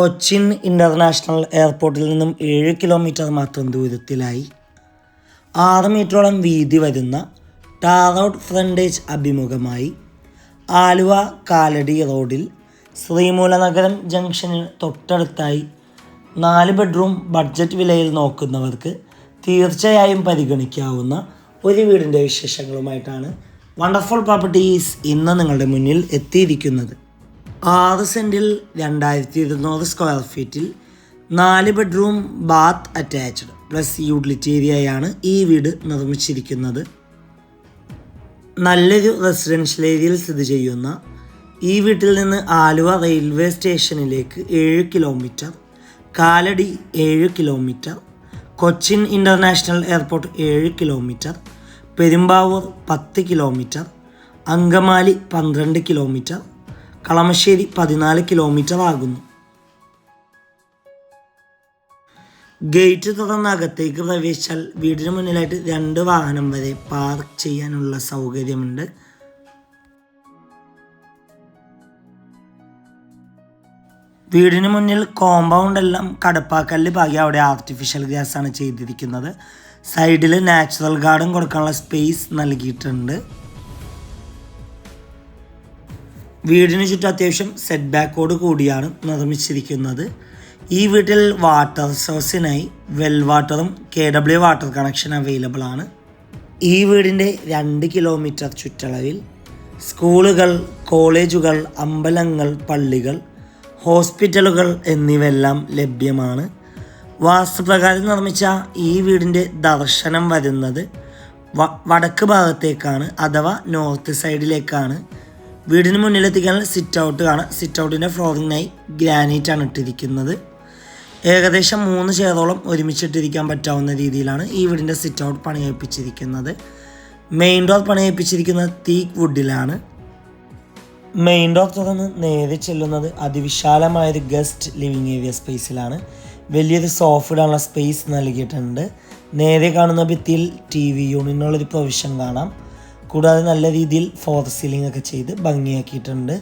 Cochin international എയർപോർട്ടിൽ നിന്നും ഏഴ് കിലോമീറ്റർ മാത്രം ദൂരത്തിലായി ആറ് മീറ്ററോളം വീതി വരുന്ന ടാറോഡ് ഫ്രണ്ടേജ് അഭിമുഖമായി ആലുവ കാലടി റോഡിൽ ശ്രീമൂലനഗരം ജംഗ്ഷന് തൊട്ടടുത്തായി നാല് ബെഡ്റൂം ബഡ്ജറ്റ് വിലയിൽ നോക്കുന്നവർക്ക് തീർച്ചയായും പരിഗണിക്കാവുന്ന ഒരു വീടിന്റെ വിശേഷങ്ങളുമായിട്ടാണ് വണ്ടർഫുൾ പ്രോപ്പർട്ടീസ് ഇന്ന് നിങ്ങളുടെ മുന്നിൽ എത്തിയിരിക്കുന്നത്. ആറ് സെന്റിൽ രണ്ടായിരത്തി ഇരുന്നൂറ് സ്ക്വയർ ഫീറ്റിൽ നാല് bedroom bath attached plus utility ഏരിയയാണ് ഈ വീട് നിർമ്മിച്ചിരിക്കുന്നത്. നല്ലൊരു റെസിഡൻഷ്യൽ ഏരിയയിൽ സ്ഥിതി ചെയ്യുന്ന ഈ വീട്ടിൽ നിന്ന് ആലുവ റെയിൽവേ സ്റ്റേഷനിലേക്ക് ഏഴ് കിലോമീറ്റർ കാലടി ഏഴ് കിലോമീറ്റർ കൊച്ചിൻ ഇന്റർനാഷണൽ എയർപോർട്ട് ഏഴ് കിലോമീറ്റർ പെരുമ്പാവൂർ പത്ത് കിലോമീറ്റർ അങ്കമാലി പന്ത്രണ്ട് കിലോമീറ്റർ കളമശ്ശേരി പതിനാല് കിലോമീറ്റർ ആകുന്നു. ഗേറ്റ് തുറന്ന് അകത്തേക്ക് പ്രവേശിച്ചാൽ വീടിന് മുന്നിലായിട്ട് രണ്ട് വാഹനം വരെ പാർക്ക് ചെയ്യാനുള്ള സൗകര്യമുണ്ട്. വീടിന് മുന്നിൽ കോമ്പൗണ്ട് എല്ലാം കടപ്പാക്കല്ല് പാകി അവിടെ ആർട്ടിഫിഷ്യൽ ഗ്യാസ് ആണ് ചെയ്തിരിക്കുന്നത്. സൈഡിൽ നാച്ചുറൽ ഗാർഡൻ കൊടുക്കാനുള്ള സ്പേസ് നൽകിയിട്ടുണ്ട്. വീടിന് ചുറ്റും അത്യാവശ്യം സെറ്റ് ബാക്കോട് കൂടിയാണ് നിർമ്മിച്ചിരിക്കുന്നത്. ഈ വീട്ടിൽ വാട്ടർ സോഴ്സിനായി വെൽ വാട്ടറും K W water connection available ആണ്. ഈ വീടിന്റെ രണ്ട് കിലോമീറ്റർ ചുറ്റളവിൽ സ്കൂളുകൾ കോളേജുകൾ അമ്പലങ്ങൾ പള്ളികൾ ഹോസ്പിറ്റലുകൾ എന്നിവയെല്ലാം ലഭ്യമാണ്. വാസ്തുപ്രകാരം നിർമ്മിച്ച ഈ വീടിന്റെ ദർശനം വരുന്നത് വടക്ക് ഭാഗത്തേക്കാണ് അഥവാ നോർത്ത് സൈഡിലേക്കാണ് വീടിന് മുന്നിലെത്തിക്കാൻ സിറ്റ് ഔട്ട് കാണാം. സിറ്റ് ഔട്ടിന്റെ ഫ്ലോറിങ്ങിനായി ഗ്രാനൈറ്റ് ആണ് ഇട്ടിരിക്കുന്നത്. ഏകദേശം മൂന്ന് ചേതോളം ഒരുമിച്ചിട്ടിരിക്കാൻ പറ്റാവുന്ന രീതിയിലാണ് ഈ വീടിന്റെ സിറ്റ് ഔട്ട് പണിയേൽപ്പിച്ചിരിക്കുന്നത് മെയിൻ ഡോർ പണിയേൽപ്പിച്ചിരിക്കുന്നത് തീക്ക് വുഡിലാണ് മെയിൻ ഡോർ തുറന്ന് നേരെ ചെല്ലുന്നത് അതിവിശാലമായൊരു ഗസ്റ്റ് ലിവിങ് ഏരിയ സ്പേസിലാണ് വലിയൊരു സോഫ സ്പേസ് നൽകിയിട്ടുണ്ട്. നേരെ കാണുന്ന ഭിത്തിയിൽ ടി വി യൂണിനുള്ളൊരു പ്രൊവിഷൻ കാണാം. കൂടാതെ നല്ല രീതിയിൽ ഫോർ സീലിംഗ് ഒക്കെ ചെയ്ത് ഭംഗിയാക്കിയിട്ടുണ്ട്.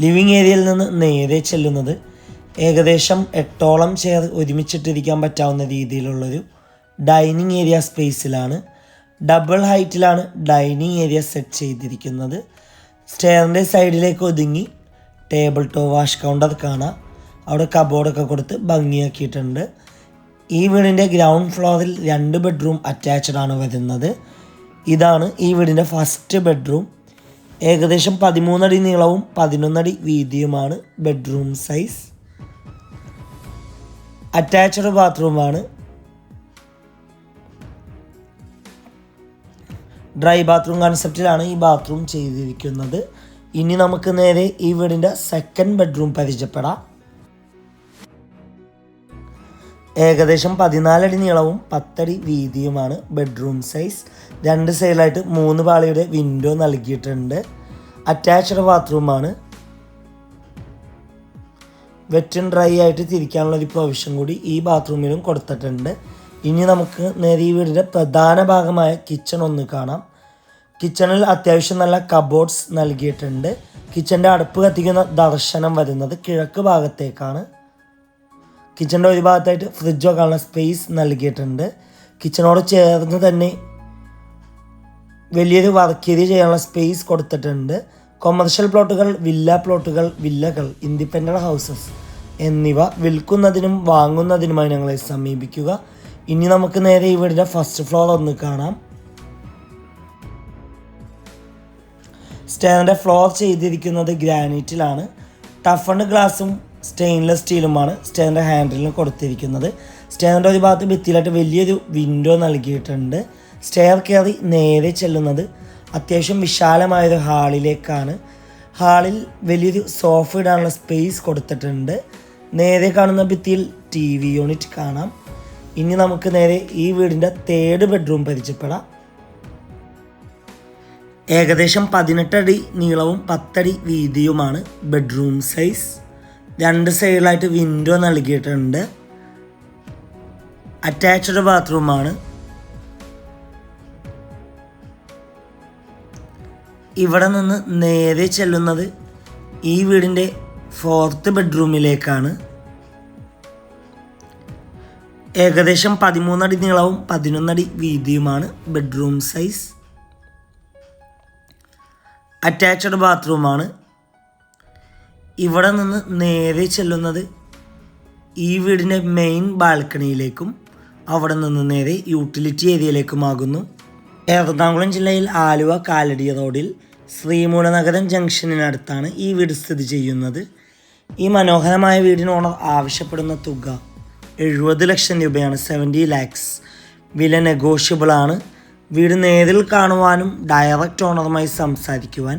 ലിവിങ് ഏരിയയിൽ നിന്ന് നേരെ ചെല്ലുന്നത് ഏകദേശം എട്ടോളം ചെയർ ഒരുമിച്ചിട്ടിരിക്കാൻ പറ്റാവുന്ന രീതിയിലുള്ളൊരു ഡൈനിങ് ഏരിയ സ്പേസിലാണ് ഡബിൾ ഹൈറ്റിലാണ് ഡൈനിങ് ഏരിയ സെറ്റ് ചെയ്തിരിക്കുന്നത്. സ്റ്റെയറിന്റെ സൈഡിലേക്ക് ഒതുങ്ങി ടേബിൾ ടോ വാഷ് കൗണ്ടർ കാണാം. അവിടെ കബോർഡൊക്കെ കൊടുത്ത് ഭംഗിയാക്കിയിട്ടുണ്ട്. ഈ വീടിന്റെ ഗ്രൗണ്ട് ഫ്ലോറിൽ രണ്ട് ബെഡ്റൂം അറ്റാച്ച്ഡ് ആണ് വരുന്നത്. ഇതാണ് ഈ വീടിന്റെ ഫസ്റ്റ് ബെഡ്റൂം ഏകദേശം പതിമൂന്നടി നീളവും പതിനൊന്നടി വീതിയുമാണ് ബെഡ്റൂം സൈസ് അറ്റാച്ച്ഡ് ബാത്റൂമാണ് ഡ്രൈ ബാത്റൂം കൺസെപ്റ്റിലാണ് ഈ ബാത്റൂം ചെയ്തിരിക്കുന്നത്. ഇനി നമുക്ക് നേരെ ഈ വീടിന്റെ സെക്കൻഡ് ബെഡ്റൂം പരിചയപ്പെടാം. ഏകദേശം പതിനാലടി നീളവും പത്തടി വീതിയുമാണ് ബെഡ്റൂം സൈസ് രണ്ട് സൈഡിലായിട്ട് മൂന്ന് പാളിയുടെ വിൻഡോ നൽകിയിട്ടുണ്ട്. അറ്റാച്ച്ഡ് ബാത്റൂമാണ് വെറ്റ് ആൻഡ് ഡ്രൈ ആയിട്ട് തിരിക്കാനുള്ള ഒരു പ്രൊവിഷൻ കൂടി ഈ ബാത്റൂമിലും കൊടുത്തിട്ടുണ്ട്. ഇനി നമുക്ക് നേരെ വീടിന്റെ പ്രധാന ഭാഗമായ കിച്ചൺ ഒന്ന് കാണാം. കിച്ചണിൽ അത്യാവശ്യം നല്ല കബോർഡ്സ് നൽകിയിട്ടുണ്ട്. കിച്ചന്റെ അടുപ്പ് കത്തിക്കുന്ന ദർശനം വരുന്നത് കിഴക്ക് ഭാഗത്തേക്കാണ്. കിച്ചന്റെ ഒരു ഭാഗത്തായിട്ട് ഫ്രിഡ്ജ് വെക്കാനുള്ള സ്പേസ് നൽകിയിട്ടുണ്ട്. കിച്ചണോട് ചേർന്ന് തന്നെ വലിയൊരു വർക്ക് ഏരിയ ചെയ്യാനുള്ള സ്പേസ് കൊടുത്തിട്ടുണ്ട്. കൊമേഴ്ഷ്യൽ പ്ലോട്ടുകൾ വില്ല പ്ലോട്ടുകൾ വില്ലകൾ ഇൻഡിപെൻഡന്റ് ഹൗസസ് എന്നിവ വിൽക്കുന്നതിനും വാങ്ങുന്നതിനുമായി ഞങ്ങളെ സമീപിക്കുക. ഇനി നമുക്ക് നേരെ വീടിന്റെ ഫസ്റ്റ് ഫ്ലോർ ഒന്ന് കാണാം. സ്റ്റേറിന്റെ ഫ്ലോർ ചെയ്തിരിക്കുന്നത് ഗ്രാനൈറ്റിലാണ് ടഫൺ ഗ്ലാസും സ്റ്റെയിൻലെസ് സ്റ്റീലുമാണ് സ്റ്റെയറിന്റെ ഹാൻഡിലിന് കൊടുത്തിരിക്കുന്നത്. സ്റ്റെയറിന്റെ ഒരു ഭാഗത്ത് ഭിത്തിയിലായിട്ട് വലിയൊരു വിൻഡോ നൽകിയിട്ടുണ്ട്. സ്റ്റെയർ കയറി നേരെ ചെല്ലുന്നത് അത്യാവശ്യം വിശാലമായൊരു ഹാളിലേക്കാണ്. ഹാളിൽ വലിയൊരു സോഫ ഇടാനുള്ള സ്പേസ് കൊടുത്തിട്ടുണ്ട്. നേരെ കാണുന്ന ഭിത്തിയിൽ ടി വി യൂണിറ്റ് കാണാം. ഇനി നമുക്ക് നേരെ ഈ വീടിന്റെ തേർഡ് ബെഡ്റൂം പരിചയപ്പെടാം. ഏകദേശം പതിനെട്ടടി നീളവും പത്തടി വീതിയുമാണ് ബെഡ്റൂം സൈസ് രണ്ട് സൈഡിലായിട്ട് വിൻഡോ നൽകിയിട്ടുണ്ട്. അറ്റാച്ച്ഡ് ബാത്റൂമാണ് ഇവിടെ നിന്ന് നേരെ ചെല്ലുന്നത് ഈ വീടിന്റെ ഫോർത്ത് ബെഡ്റൂമിലേക്കാണ് ഏകദേശം പതിമൂന്നടി നീളവും പതിനൊന്നടി വീതിയുമാണ് ബെഡ്റൂം സൈസ് അറ്റാച്ച്ഡ് ബാത്റൂമാണ് ഇവിടെ നിന്ന് നേരെ ചെല്ലുന്നത് ഈ വീടിന്റെ മെയിൻ ബാൽക്കണിയിലേക്കും അവിടെ നിന്ന് നേരെ യൂട്ടിലിറ്റി ഏരിയയിലേക്കുമാകുന്നു എറണാകുളം ജില്ലയിൽ ആലുവ കാലടി റോഡിൽ ശ്രീമൂലനഗരം ജംഗ്ഷനിനടുത്താണ് ഈ വീട് സ്ഥിതി ചെയ്യുന്നത്. ഈ മനോഹരമായ വീടിന് ഓണർ ആവശ്യപ്പെടുന്ന തുക എഴുപത് ലക്ഷം രൂപയാണ് സെവന്റി ലാക്സ് വില നെഗോഷ്യബിളാണ് വീട് നേരിൽ കാണുവാനും ഡയറക്റ്റ് ഓണറുമായി സംസാരിക്കുവാൻ